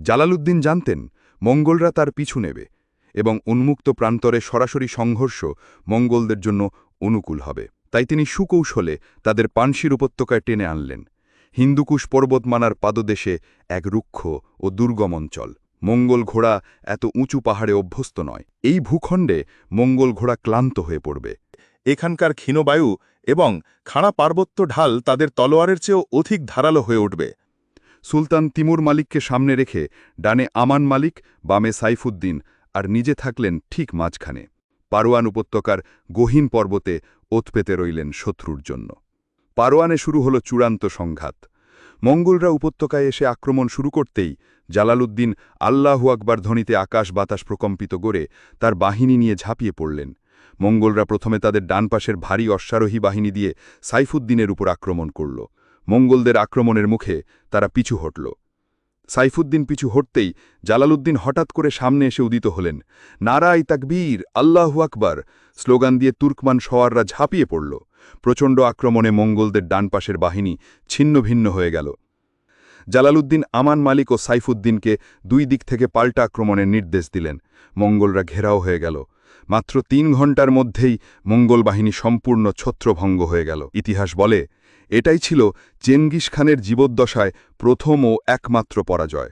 Jalaluddin জানতেন, মঙ্গলরা তার পিছু নেবে এবং উন্মুক্ত প্রান্তরে সরাসরি সংঘর্ষ মঙ্গলদের জন্য অনুকূল হবে। তাই তিনি সুকৌশলে তাদের পানশির উপত্যকায় টেনে আনলেন। হিন্দুকুশ পর্বতমানার পাদদেশে এক রুক্ষ ও দুর্গম অঞ্চল। মঙ্গল ঘোড়া এত উঁচু পাহাড়ে অভ্যস্ত নয়। এই ভূখণ্ডে মঙ্গল ঘোড়া ক্লান্ত হয়ে পড়বে। এখানকার ক্ষীণবায়ু এবং খাড়া পার্বত্য ঢাল তাদের তলোয়ারের চেয়েও অধিক ধারালো হয়ে উঠবে। সুলতান তিমুর মালিককে সামনে রেখে ডানে আমান মালিক, বামে সাইফুদ্দিন আর নিজে থাকলেন ঠিক মাঝখানে। পারোয়ান উপত্যকার গহীন পর্বতে ওতপেতে রইলেন শত্রুর জন্য। পারোয়ানে শুরু হল চূড়ান্ত সংঘাত। মঙ্গলরা উপত্যকায় এসে আক্রমণ শুরু করতেই জালালউদ্দিন আল্লাহু আকবার ধ্বনিতে আকাশ বাতাস প্রকম্পিত করে তার বাহিনী নিয়ে ঝাঁপিয়ে পড়লেন। মঙ্গলরা প্রথমে তাদের ডান পাশের ভারী অশ্বারোহী বাহিনী দিয়ে সাইফুদ্দিনের উপর আক্রমণ করল। মঙ্গলদের আক্রমণের মুখে তারা পিছু হটল। সাইফুদ্দিন পিছু হটতেই জালালউদ্দিন হঠাৎ করে সামনে এসে উদিত হলেন। নারাই তাকবীর, আল্লাহু আকবার স্লোগান দিয়ে তুর্কমান সওয়াররা ঝাঁপিয়ে পড়ল। প্রচণ্ড আক্রমণে মঙ্গলদের ডান পাশের বাহিনী ছিন্ন ভিন্ন হয়ে গেল। জালালউদ্দিন, আমান মালিক ও সাইফুদ্দিনকে দুই দিক থেকে পাল্টা আক্রমণের নির্দেশ দিলেন। মঙ্গলরা ঘেরাও হয়ে গেল। মাত্র তিন ঘণ্টার মধ্যেই মঙ্গল বাহিনী সম্পূর্ণ ছত্রভঙ্গ হয়ে গেল। ইতিহাস বলে, এটাই ছিল চেঙ্গিস খানের জীবদ্দশায় প্রথম ও একমাত্র পরাজয়।